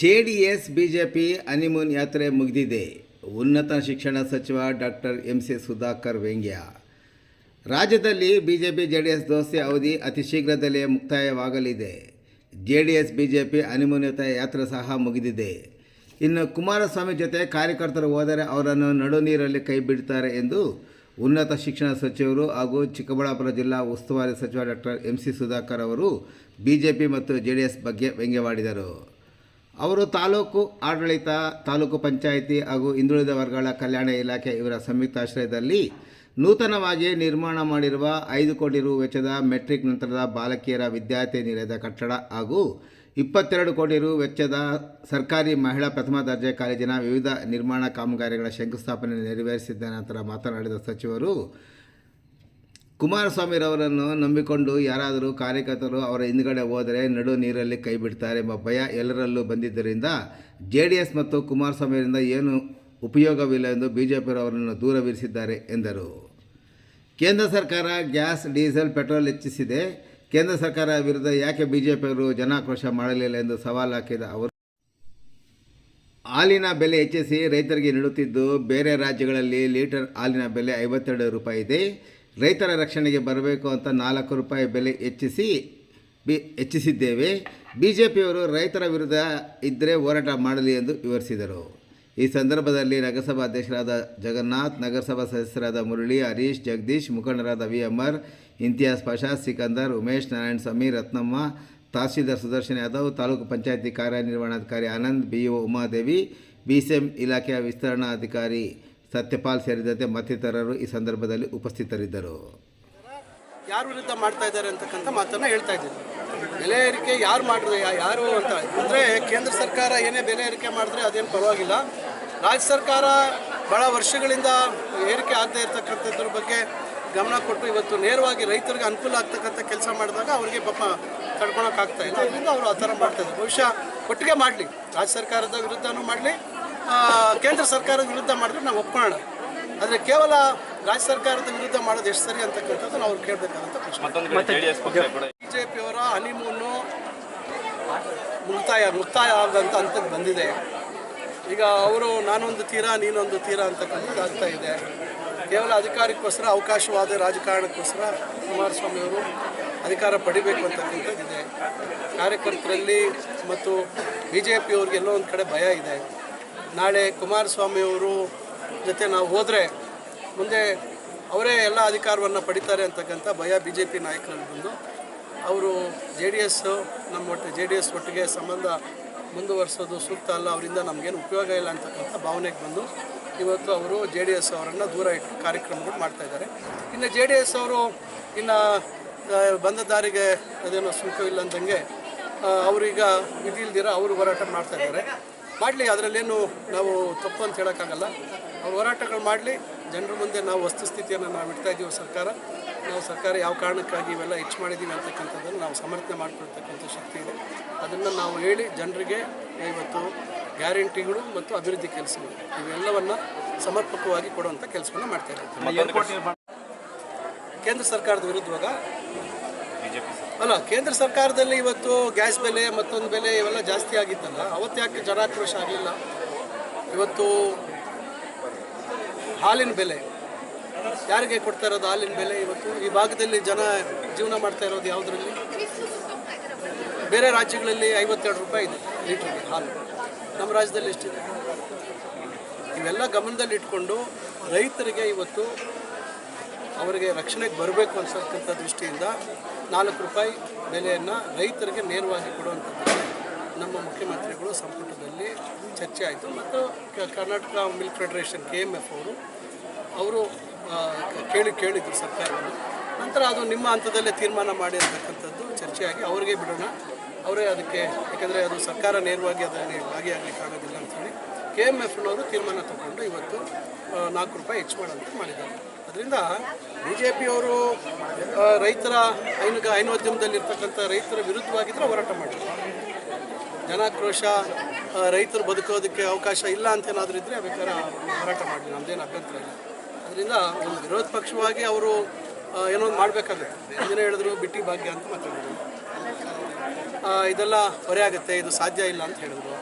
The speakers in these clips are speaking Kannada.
J D S BJP honeymoon ಯಾತ್ರೆ ಮುಗಿದಿದೆ. ಉನ್ನತ ಶಿಕ್ಷಣ ಸಚಿವ ಡಾಕ್ಟರ್ ಎಂ ಸಿ ಸುಧಾಕರ್ ವ್ಯಂಗ್ಯ. ರಾಜ್ಯದಲ್ಲಿ ಬಿಜೆಪಿ ಜೆ ಡಿ ಎಸ್ ದೋಸ್ತಿ ಅವಧಿ ಅತಿ ಶೀಘ್ರದಲ್ಲೇ ಮುಕ್ತಾಯವಾಗಲಿದೆ. ಜೆ ಡಿ ಎಸ್ ಬಿಜೆಪಿ ಅನಿಮೂನ್ಯತ ಯಾತ್ರೆ ಸಹ ಮುಗಿದಿದೆ. ಇನ್ನು ಕುಮಾರಸ್ವಾಮಿ ಜೊತೆ ಕಾರ್ಯಕರ್ತರು ಹೋದರೆ ಅವರನ್ನು ನಡು ನೀರಲ್ಲಿ ಕೈ ಬಿಡ್ತಾರೆ ಎಂದು ಉನ್ನತ ಶಿಕ್ಷಣ ಸಚಿವರು ಹಾಗೂ ಚಿಕ್ಕಬಳ್ಳಾಪುರ ಜಿಲ್ಲಾ ಉಸ್ತುವಾರಿ ಸಚಿವ ಡಾಕ್ಟರ್ ಎಂ ಸಿ ಸುಧಾಕರ್ ಅವರು ಬಿಜೆಪಿ ಮತ್ತು ಜೆ ಡಿ ಎಸ್ ಬಗ್ಗೆ ವ್ಯಂಗ್ಯವಾಡಿದರು. ಅವರು ತಾಲೂಕು ಆಡಳಿತ, ತಾಲೂಕು ಪಂಚಾಯಿತಿ ಹಾಗೂ ಹಿಂದುಳಿದ ವರ್ಗಗಳ ಕಲ್ಯಾಣ ಇಲಾಖೆ ಇವರ ಸಂಯುಕ್ತಾಶ್ರಯದಲ್ಲಿ ನೂತನವಾಗಿ ನಿರ್ಮಾಣ ಮಾಡಿರುವ ಐದು ಕೋಟಿ ರು ವೆಚ್ಚದ ಮೆಟ್ರಿಕ್ ನಂತರದ ಬಾಲಕಿಯರ ವಿದ್ಯಾರ್ಥಿ ನಿಲಯದ ಕಟ್ಟಡ ಹಾಗೂ ಇಪ್ಪತ್ತೆರಡು ಕೋಟಿ ರು ವೆಚ್ಚದ ಸರ್ಕಾರಿ ಮಹಿಳಾ ಪ್ರಥಮ ದರ್ಜೆ ಕಾಲೇಜಿನ ವಿವಿಧ ನಿರ್ಮಾಣ ಕಾಮಗಾರಿಗಳ ಶಂಕುಸ್ಥಾಪನೆ ನೆರವೇರಿಸಿದ ನಂತರ ಮಾತನಾಡಿದ ಸಚಿವರು ಕುಮಾರಸ್ವಾಮಿರವರನ್ನು ನಂಬಿಕೊಂಡು ಯಾರಾದರೂ ಕಾರ್ಯಕರ್ತರು ಅವರ ಹಿಂದುಗಡೆ ಹೋದರೆ ನಡು ನೀರಲ್ಲಿ ಕೈ ಬಿಡ್ತಾರೆ ಎಂಬ ಭಯ ಎಲ್ಲರಲ್ಲೂ ಬಂದಿದ್ದರಿಂದ ಜೆ ಡಿ ಎಸ್ ಮತ್ತು ಕುಮಾರಸ್ವಾಮಿಯವರಿಂದ ಏನು ಉಪಯೋಗವಿಲ್ಲ ಎಂದು ಬಿಜೆಪಿಯವರನ್ನು ದೂರವಿರಿಸಿದ್ದಾರೆ ಎಂದರು. ಕೇಂದ್ರ ಸರ್ಕಾರ ಗ್ಯಾಸ್, ಡೀಸೆಲ್, ಪೆಟ್ರೋಲ್ ಹೆಚ್ಚಿಸಿದೆ. ಕೇಂದ್ರ ಸರ್ಕಾರ ವಿರುದ್ಧ ಯಾಕೆ ಬಿಜೆಪಿಯವರು ಜನಾಕ್ರೋಶ ಮಾಡಲಿಲ್ಲ ಎಂದು ಸವಾಲು ಹಾಕಿದ ಅವರು? ಹಾಲಿನ ಬೆಲೆ ಹೆಚ್ಚಿಸಿ ರೈತರಿಗೆ ನೀಡುತ್ತಿದ್ದು ಬೇರೆ ರಾಜ್ಯಗಳಲ್ಲಿ ಲೀಟರ್ ಹಾಲಿನ ಬೆಲೆ ಐವತ್ತೆರಡು ರೂಪಾಯಿ ಇದೆ. ರೈತರ ರಕ್ಷಣೆಗೆ ಬರಬೇಕು ಅಂತ ನಾಲ್ಕು ರೂಪಾಯಿ ಬೆಲೆ ಹೆಚ್ಚಿಸಿ ಬಿ, ಹೆಚ್ಚಿಸಿದ್ದೇವೆ. ಬಿ ಜೆ ಪಿಯವರು ರೈತರ ವಿರುದ್ಧ ಇದ್ದರೆ ಹೋರಾಟ ಮಾಡಲಿ ಎಂದು ವಿವರಿಸಿದರು. ಈ ಸಂದರ್ಭದಲ್ಲಿ ನಗರಸಭಾ ಅಧ್ಯಕ್ಷರಾದ ಜಗನ್ನಾಥ್, ನಗರಸಭಾ ಸದಸ್ಯರಾದ ಮುರಳಿ, ಹರೀಶ್, ಜಗದೀಶ್, ಮುಖಂಡರಾದ V M R Imtiyaz Sikandar, Umesh, Narayana Swamy, Ratnamma, tahsildar Sudarshan Yadav, taluk panchayat ಕಾರ್ಯನಿರ್ವಹಣಾಧಿಕಾರಿ Anand B O Umadevi B C M ಇಲಾಖೆಯ ವಿಸ್ತರಣಾಧಿಕಾರಿ ಸತ್ಯಪಾಲ್ ಸೇರಿದಂತೆ ಮತ್ತಿತರರು ಈ ಸಂದರ್ಭದಲ್ಲಿ ಉಪಸ್ಥಿತರಿದ್ದರು. ಯಾರ ವಿರುದ್ಧ ಮಾಡ್ತಾ ಇದ್ದಾರೆ ಅಂತಕ್ಕಂಥ ಮಾತನ್ನು ಹೇಳ್ತಾ ಇದ್ದೀವಿ ಬೆಲೆ ಏರಿಕೆ ಯಾರು ಮಾಡಿದ್ರೆ ಯಾರು ಅಂತ ಅಂದರೆ ಕೇಂದ್ರ ಸರ್ಕಾರ ಏನೇ ಬೆಲೆ ಏರಿಕೆ ಮಾಡಿದ್ರೆ ಅದೇನು ಪರವಾಗಿಲ್ಲ. ರಾಜ್ಯ ಸರ್ಕಾರ ಭಾಳ ವರ್ಷಗಳಿಂದ ಏರಿಕೆ ಆಗದೆ ಇರತಕ್ಕಂಥದ್ರ ಬಗ್ಗೆ ಗಮನ ಕೊಟ್ಟು ಇವತ್ತು ನೇರವಾಗಿ ರೈತರಿಗೆ ಅನುಕೂಲ ಆಗ್ತಕ್ಕಂಥ ಕೆಲಸ ಮಾಡಿದಾಗ ಅವರಿಗೆ ಪಾಪ ತಡ್ಕೊಳಕ್ಕಾಗ್ತಾ ಇಲ್ಲ. ಅದರಿಂದ ಅವರು ಆ ಥರ ಮಾಡ್ತಾ ಇದ್ದಾರೆ. ಬಹುಶಃ ಒಟ್ಟಿಗೆ ಮಾಡಲಿ. ರಾಜ್ಯ ಸರ್ಕಾರದ ವಿರುದ್ಧನೂ ಮಾಡಲಿ. ಕೇಂದ್ರ ಸರ್ಕಾರದ ವಿರುದ್ಧ ಮಾಡಿದ್ರೆ ನಾವು ಒಪ್ಕೊಳ್ಳೋಣ. ಆದರೆ ಕೇವಲ ರಾಜ್ಯ ಸರ್ಕಾರದ ವಿರುದ್ಧ ಮಾಡೋದು ಎಷ್ಟು ಸರಿ ಅಂತಕ್ಕಂಥದ್ದು ನಾವು ಕೇಳಬೇಕಾದಂಥ ಪ್ರಶ್ನೆ. ಪಿಯವರ ಹನಿಮೂನು ಮುಕ್ತಾಯ ಮುಕ್ತಾಯ ಆಗದಂಥ ಹಂತಕ್ಕೆ ಬಂದಿದೆ. ಈಗ ಅವರು ನಾನೊಂದು ತೀರಾ ನೀನೊಂದು ತೀರ ಅಂತಕ್ಕಂಥದ್ದು ಆಗ್ತಾ ಇದೆ. ಕೇವಲ ಅಧಿಕಾರಕ್ಕೋಸ್ಕರ ಅವಕಾಶವಾದ ರಾಜಕಾರಣಕ್ಕೋಸ್ಕರ ಕುಮಾರಸ್ವಾಮಿಯವರು ಅಧಿಕಾರ ಪಡಿಬೇಕು ಅಂತಕ್ಕಂಥದ್ದಿದೆ. ಕಾರ್ಯಕರ್ತರಲ್ಲಿ ಮತ್ತು ಬಿ ಜೆ ಪಿಯವ್ರಿಗೆ ಎಲ್ಲೋ ಒಂದು ಕಡೆ ಭಯ ಇದೆ. ನಾಳೆ ಕುಮಾರಸ್ವಾಮಿ ಅವರು ಜೊತೆ ನಾವು ಹೋದರೆ ಮುಂದೆ ಅವರೇ ಎಲ್ಲ ಅಧಿಕಾರವನ್ನು ಪಡಿತಾರೆ ಅಂತಕ್ಕಂಥ ಭಯ ಬಿ ಜೆ ಪಿ ನಾಯಕರಲ್ಲಿ ಬಂದು ಅವರು ಜೆ ಡಿ ಎಸ್ಸು ನಮ್ಮ ಒಟ್ಟು ಜೆ ಡಿ ಎಸ್ ಒಟ್ಟಿಗೆ ಸಂಬಂಧ ಮುಂದುವರಿಸೋದು ಸೂಕ್ತ ಅಲ್ಲ, ಅವರಿಂದ ನಮಗೇನು ಉಪಯೋಗ ಇಲ್ಲ ಅಂತಕ್ಕಂಥ ಭಾವನೆಗೆ ಬಂದು ಇವತ್ತು ಅವರು ಜೆ ಡಿ ಎಸ್ ಅವರನ್ನು ದೂರ ಇಟ್ಟು ಕಾರ್ಯಕ್ರಮಗಳು ಮಾಡ್ತಾಯಿದ್ದಾರೆ ಇನ್ನು ಜೆ ಡಿ ಎಸ್ ಅವರು ಇನ್ನು ಬಂದ ದಾರಿಗೆ ಅದೇನೋ ಸುಂಕವಿಲ್ಲ ಅಂದಂಗೆ ಅವರೀಗ ವಿಧಿ ಇಲ್ದಿರ ಅವರು ಹೋರಾಟ ಮಾಡ್ತಾ ಇದ್ದಾರೆ. ಮಾಡಲಿ ಅದರಲ್ಲೇನು ನಾವು ತಪ್ಪು ಅಂತ ಹೇಳೋಕ್ಕಾಗಲ್ಲ. ಅವ್ರು ಹೋರಾಟಗಳು ಮಾಡಲಿ ಜನರ ಮುಂದೆ ನಾವು ವಸ್ತುಸ್ಥಿತಿಯನ್ನು ನಾವು ಇಡ್ತಾ ಇದ್ದೀವಿ ಸರ್ಕಾರ ನಾವು ಸರ್ಕಾರ ಯಾವ ಕಾರಣಕ್ಕಾಗಿ ಇವೆಲ್ಲ ಹೆಚ್ಚು ಮಾಡಿದ್ದೀವಿ ಅಂತಕ್ಕಂಥದ್ದನ್ನು ನಾವು ಸಮರ್ಥನೆ ಮಾಡ್ಕೊಳ್ತಕ್ಕಂಥ ಶಕ್ತಿ ಇದೆ. ಅದನ್ನು ನಾವು ಹೇಳಿ ಜನರಿಗೆ ಇವತ್ತು ಗ್ಯಾರಂಟಿಗಳು ಮತ್ತು ಅಭಿವೃದ್ಧಿ ಕೆಲಸಗಳು ಇವೆಲ್ಲವನ್ನು ಸಮರ್ಪಕವಾಗಿ ಕೊಡುವಂಥ ಕೆಲಸವನ್ನು ಮಾಡ್ತಾ ಇದ್ದೀವಿ. ಕೇಂದ್ರ ಸರ್ಕಾರದ ವಿರುದ್ಧವಾಗ ಅಲ್ಲ, ಕೇಂದ್ರ ಸರ್ಕಾರದಲ್ಲಿ ಇವತ್ತು ಗ್ಯಾಸ್ ಬೆಲೆ, ಮತ್ತೊಂದು ಬೆಲೆ ಇವೆಲ್ಲ ಜಾಸ್ತಿ ಆಗಿತ್ತಲ್ಲ, ಅವತ್ತು ಯಾಕೆ ಜನಾಕ್ರೋಶ ಆಗಲಿಲ್ಲ? ಇವತ್ತು ಹಾಲಿನ ಬೆಲೆ. ಯಾರಿಗೆ ಕೊಡ್ತಾ ಇರೋದು ಹಾಲಿನ ಬೆಲೆ ಇವತ್ತು? ಈ ಭಾಗದಲ್ಲಿ ಜನ ಜೀವನ ಮಾಡ್ತಾ ಇರೋದು ಯಾವುದ್ರಲ್ಲಿ? ಬೇರೆ ರಾಜ್ಯಗಳಲ್ಲಿ ಐವತ್ತೆರಡು ರೂಪಾಯಿ ಇದೆ ಲೀಟ್ರಿಗೆ ಹಾಲು. ನಮ್ಮ ರಾಜ್ಯದಲ್ಲಿ ಎಷ್ಟಿದೆ? ಇವೆಲ್ಲ ಗಮನದಲ್ಲಿ ಇಟ್ಕೊಂಡು ರೈತರಿಗೆ ಇವತ್ತು ಅವರಿಗೆ ರಕ್ಷಣೆಗೆ ಬರಬೇಕು ಅನ್ಸಕ್ಕಂಥ ದೃಷ್ಟಿಯಿಂದ ನಾಲ್ಕು ರೂಪಾಯಿ ಬೆಲೆಯನ್ನು ರೈತರಿಗೆ ನೇರವಾಗಿ ಕೊಡುವಂಥದ್ದು ನಮ್ಮ ಮುಖ್ಯಮಂತ್ರಿಗಳು ಸಂಪುಟದಲ್ಲಿ ಚರ್ಚೆ ಆಯಿತು. ಮತ್ತು Karnataka milk federation K M F ಅವರು ಅವರು ಕೇಳಿ ಕೇಳಿದ್ರು ಸರ್ಕಾರವನ್ನು. ನಂತರ ಅದು ನಿಮ್ಮ ಹಂತದಲ್ಲೇ ತೀರ್ಮಾನ ಮಾಡಿರ್ತಕ್ಕಂಥದ್ದು ಚರ್ಚೆಯಾಗಿ ಅವರಿಗೆ ಬಿಡೋಣ. ಅವರೇ ಅದಕ್ಕೆ, ಯಾಕೆಂದರೆ ಅದು ಸರ್ಕಾರ ನೇರವಾಗಿ ಅದರಲ್ಲಿ ಭಾಗಿಯಾಗಲಿಕ್ಕೆ ಆಗೋದಿಲ್ಲ ಅಂತೇಳಿ ಕೆ ಎಂ ಎಫ್ನವರು ತೀರ್ಮಾನ ತಗೊಂಡು ಇವತ್ತು ನಾಲ್ಕು ರೂಪಾಯಿ ಹೆಚ್ಚು ಮಾಡೋದಕ್ಕೆ ಮಾಡಿದ್ದಾರೆ. ಅದರಿಂದ ಬಿ ಜೆ ಪಿಯವರು ರೈತರ ಹೈನುಗ, ಹೈನೋದ್ಯಮದಲ್ಲಿರ್ತಕ್ಕಂಥ ರೈತರ ವಿರುದ್ಧವಾಗಿದ್ದರೆ ಹೋರಾಟ ಮಾಡಿದ್ರು ಜನಾಕ್ರೋಶ ರೈತರು ಬದುಕೋದಕ್ಕೆ ಅವಕಾಶ ಇಲ್ಲ ಅಂತ ಏನಾದರೂ ಇದ್ದರೆ ಬೇಕಾದ್ರೆ ಹೋರಾಟ ಮಾಡಿ. ನಮ್ಮದೇನು ಅಭ್ಯಂತರ ಇಲ್ಲ. ಅದರಿಂದ ಒಂದು ವಿರೋಧ ಪಕ್ಷವಾಗಿ ಅವರು ಏನೋ ಒಂದು ಮಾಡಬೇಕಾಗುತ್ತೆ. ಏನೇ ಹೇಳಿದ್ರು ಬಿಟ್ಟಿ ಭಾಗ್ಯ ಅಂತ ಮಾತಾಡಿದ್ರು. ಇದೆಲ್ಲ ಹೊರೆ ಆಗುತ್ತೆ, ಇದು ಸಾಧ್ಯ ಇಲ್ಲ ಅಂತ ಹೇಳಿದ್ರು.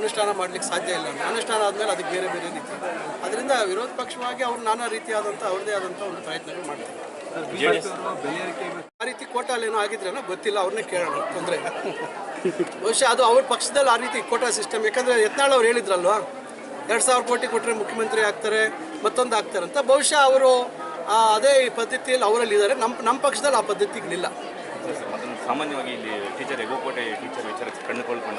ಅನುಷ್ಠಾನ ಮಾಡ್ಲಿಕ್ಕೆ ಸಾಧ್ಯ ಇಲ್ಲ ಅನುಷ್ಠಾನ ಆದಮೇಲೆ ಅದಕ್ಕೆ ಬೇರೆ ಬೇರೆ ರೀತಿ. ಅದರಿಂದ ವಿರೋಧ ಪಕ್ಷವಾಗಿ ಅವ್ರು ನಾನಾ ರೀತಿಯಾದಂಥ ಅವ್ರದೇ ಆದಂಥ ಒಂದು ಪ್ರಯತ್ನಗಳು ಮಾಡ್ತಾರೆ. ಆ ರೀತಿ ಕೋಟಾಲ್ ಏನೋ ಆಗಿದ್ರೇನೋ ಗೊತ್ತಿಲ್ಲ ಅವ್ರನ್ನೇ ಕೇಳೋಣ ತೊಂದರೆ ಇಲ್ಲ. ಬಹುಶಃ ಅದು ಅವ್ರ ಪಕ್ಷದಲ್ಲಿ ಆ ರೀತಿ ಕೋಟಾ ಸಿಸ್ಟಮ್ ಯಾಕಂದರೆ ಯತ್ನಾಳ್ ಅವ್ರು ಹೇಳಿದ್ರಲ್ವಾ ಎರಡು ಸಾವಿರ ಕೋಟಿ ಕೊಟ್ಟರೆ ಮುಖ್ಯಮಂತ್ರಿ ಆಗ್ತಾರೆ ಮತ್ತೊಂದು ಆಗ್ತಾರೆ ಅಂತ. ಬಹುಶಃ ಅವರು ಅದೇ ಈ ಪದ್ಧತಿಯಲ್ಲಿ ಅವರಲ್ಲಿ ಇದ್ದಾರೆ. ನಮ್ಮ ನಮ್ಮ ಪಕ್ಷದಲ್ಲಿ ಆ ಪದ್ಧತಿಗಳಿಲ್ಲ. ಸಾಮಾನ್ಯವಾಗಿ ಇಲ್ಲಿ ಟೀಚರ್ ಎಗೋಕೋಟೆ ಟೀಚರ್ ವಿಚಾರ ಕಂಡುಕೊಳ್ಕೊಂಡ